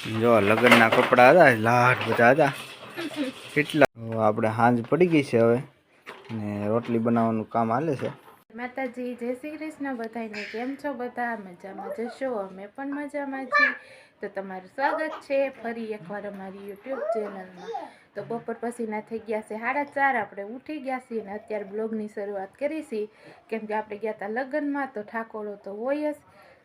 જો, લગ્નના કપડાં હતા લાટ બધા હતા. કેટલા? આપણે સાંજ પડી ગઈ છે હવે. ને રોટલી બનાવવાનું કામ હાલે છે. માતાજી, જય શ્રી કૃષ્ણ. બધાને કેમ છો? બધા મજામાં જશો? અમે પણ મજામાં છીએ. તો તમારું સ્વાગત છે ફરી એકવાર અમારી યુટ્યુબ ચેનલમાં. તો બપોર પછીના થઈ ગયા છે સાડા ચાર. આપણે ઉઠી ગયા છીએ ને અત્યારે બ્લોગની શરૂઆત કરી છીએ કેમ આપણે ગયા હતા લગ્નમાં, તો ઠાકોરો તો હોય જ.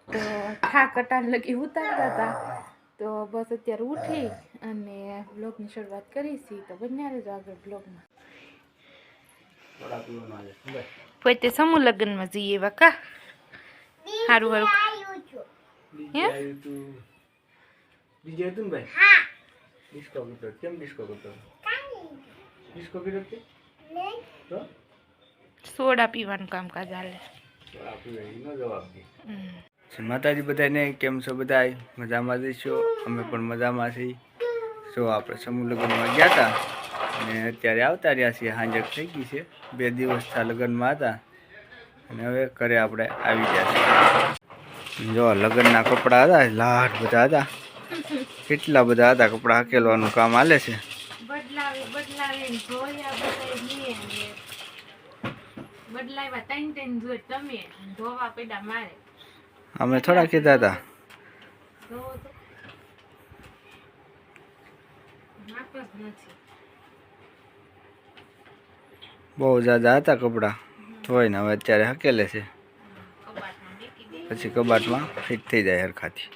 તો ઠાક અટાણ લગી ઉતારતા હતા તો બસ અત્યારે ઉઠી અને બ્લોગની શરૂઆત કરીશી તો બન્યા રહેજો આગળ બ્લોગમાં પોતે સમૂહ લગ્નમાં જઈએ વાકા સારું સારું હે? ડીજે હતું ભાઈ? હા. ડિસ્કો કરતો. કેમ ડિસ્કો કરતો? ડિસ્કો કર્યો તો? સોડા પીવાનું કામકાજ હાલે. જવાબ દે. માતાજી બધાને કેમ છો બધા મજામાં જઈશો અમે પણ મજામાં છીએ. જો આપણે સમૂહ લગ્નમાં ગયા હતા અને અત્યારે આવતા રહ્યા છીએ. હાંજક થઈ ગઈ છે. બે દિવસ થયા લગ્નમાં હતા અને હવે ઘરે આપણે આવી ગયા છીએ. જો લગ્નના કપડાં હતા લાટ બધા હતા. કેટલા બધા હતા કપડાં હકેલવાનું કામ હાલે છે. બદલાવ્યા તમે. ધોવા પેડા મારે. અમે થોડા કીધા હતા બહુ જાદા હતા કપડાં. ધોઈને હવે અત્યારે હકેલે છે. પછી કબાટમાં ફિટ થઈ જાય હરખાથી.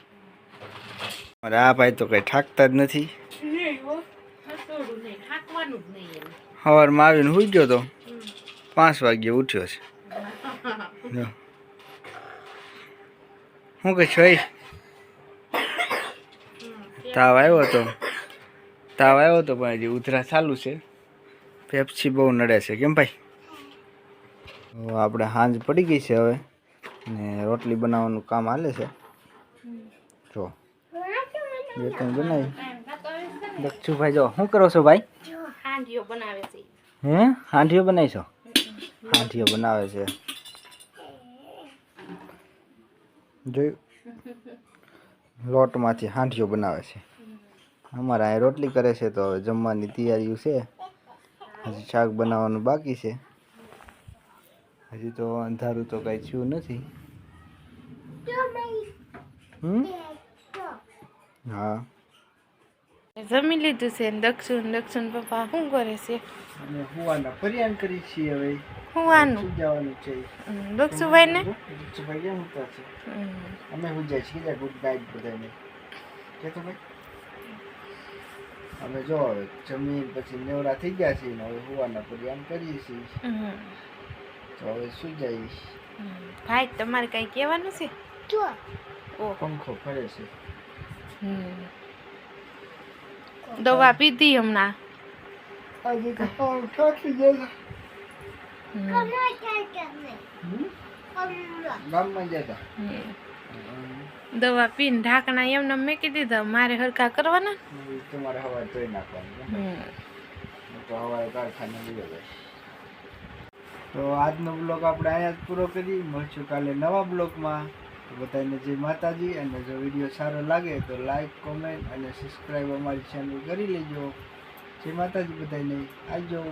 મારે આ ભાઈ તો કંઈ ઠાકતા જ નથી. સવારમાં આવીને સૂઈ ગયો તો પાંચ વાગ્યે ઉઠ્યો છે. શું કે છો તાવ આવ્યો હતો તાવ આવ્યો હતો પણ હજી ઉધરા ચાલુ છે. પેપ્સી બહુ નડે છે. કેમ ભાઈ? આપણે સાંજ પડી ગઈ છે હવે. ને રોટલી બનાવવાનું કામ હાલે છે. જો. બે ત્રણ બનાવી દક્ષુભાઈ જો. શું કરો છો ભાઈ? હાંડીઓ બનાવે છે. હે? હાંઠીઓ બનાવી છો બનાવે છે. જોયું? લોટમાંથી હાંઠીઓ બનાવે છે. અમારે અહીં રોટલી કરે છે તો હવે જમવાની તૈયારીઓ છે. હજી શાક બનાવવાનું બાકી છે. હજી તો અંધારું તો કાંઈ થયું નથી. હમ? હા. જમી લીધું છે દક્ષિણ દક્ષુન પપ્પા શું કરે છે? અને હુવાના પરિયાન કરી છીએ હવે. હુવાનું જવાનું છે? દક્ષુભાઈ ને ભાઈ કેમ ઉતર છે. અમે હું જાય છીએ ગુડ નાઇટ બધાને. કે તો ભાઈ અમે જો હવે જમીન પછી નેવડા થઈ ગયા છીએ ને હવે હુવાના પરિયાન કરીએ છીએ. તો હવે શું જઈશ ભાઈ તમારે કઈ કહેવાનું છે? ઓહ પંખો ફરે છે. હમ. દવા પીધી હમણાં? આજે તો પગ થઈ ગયા. હમ. ગામમાં દવા પીને ઢાંકણા એમને મેકી દીધા મારે હરકા કરવાના. તમારે હવા ધોઈ નાખવાનું. તો કારખાને લઈ તો આજનો બ્લોગ આપણે અહીંયા જ પૂરો કરી મળશું કાલે નવા બ્લોગમાં. તો બધાને જય માતાજી અને જો વીડિયો સારો લાગે તો લાઈક કોમેન્ટ અને સબસ્ક્રાઈબ અમારી ચેનલ કરી લેજો. જય માતાજી બધાને. આવજો.